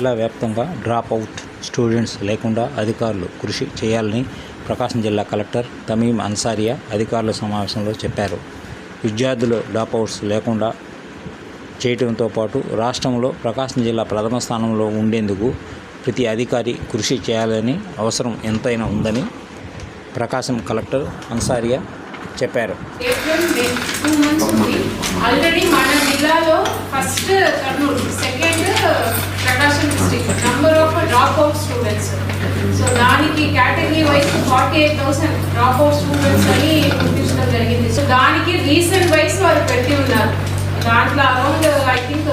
జిల్లా వ్యాప్తంగా drop out students లేకుండా అధికారులు కృషి చేయాలని ప్రకాశం జిల్లా కలెక్టర్ తమీం అన్సారియా అధికారుల సమావేశంలో చెప్పారు. విద్యార్థులు డ్రాప్ అవుట్స్ లేకుండా చేయటంతో పాటు రాష్ట్రంలో ప్రకాశం జిల్లా ప్రథమ స్థానంలో ఉండేందుకు ప్రతి అధికారి కృషి చేయాలని అవసరం ఎంతైనా ఉందని ప్రకాశం కలెక్టర్ అన్సారియా చెప్పారు. ఆల్రెడీ మన జిల్లాలో ఫస్ట్ కర్నూలు. సో దానికి category wise forty eight thousand drop out students అని గుర్తించడం జరిగింది. సో దానికి రీసెంట్ వైజ్ వారు పెట్టి ఉన్నారు. దాంట్లో around I think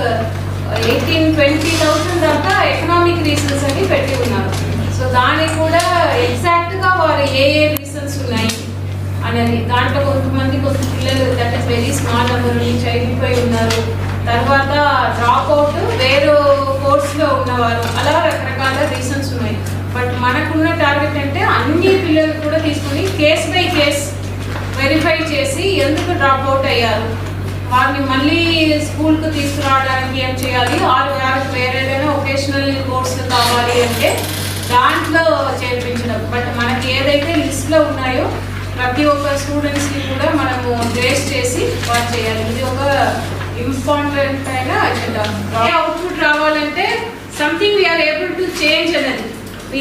eighteen twenty thousand దాకా ఎకనామిక్ రీజన్స్ అని పెట్టి ఉన్నారు. సో దానికి కూడా ఎగ్జాక్ట్గా వారు ఏ ఏ రీజన్స్ ఉన్నాయి అనేది దాంట్లో కొంతమంది కొంత పిల్లలు that is very small number నుంచి అయిపోయి ఉన్నారు. తర్వాత డ్రాప్ అవుట్ వేరే కోర్స్లో ఉన్నవారు అలా రకరకాల రీజన్స్ ఉన్నాయి బట్ మనకున్న టార్గెట్ అంటే పిల్లలు కూడా తీసుకుని కేస్ బై కేస్ వెరిఫై చేసి ఎందుకు డ్రాప్ అవుట్ అయ్యారు? వారిని మళ్ళీ స్కూల్కి తీసుకురావడానికి ఏం చేయాలి? ఆరు వారికి వేరే ఏదైనా ఒకేషనల్ కోర్సులు కావాలి అంటే దాంట్లో చేర్పించడం. బట్ మనకి ఏదైతే లిస్ట్లో ఉన్నాయో ప్రతి ఒక్క స్టూడెంట్స్కి కూడా మనము గ్రేస్ చేసి వారు చేయాలి. ఇది ఒక ఇంపార్టెంట్ అయిన అజెండా అవుట్పుట్ రావాలంటే something we are able to change అనేది.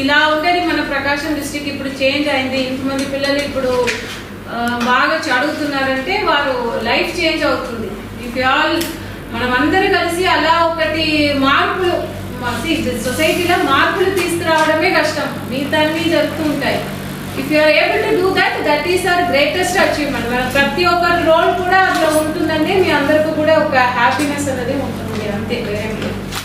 ఇలా ఉండేది మన ప్రకాశం డిస్టిక్ ఇప్పుడు చేంజ్ అయింది. ఇంతమంది పిల్లలు ఇప్పుడు బాగా చదువుతున్నారంటే వారు లైఫ్ చేంజ్ అవుతుంది. ఇఫ్ ఆల్ మనం అందరూ కలిసి అలా ఒకటి మార్పులు సొసైటీలో మార్పులు తీసుకురావడమే కష్టం. మిగతా అన్ని జరుగుతూ ఉంటాయి. If you are able to do that that is our greatest achievement మన ప్రతి ఒక్కరి రోల్ కూడా అందులో ఉంటుందంటే మీ అందరికీ కూడా ఒక హ్యాపీనెస్ అనేది ఉంటుంది. అంతే వేరే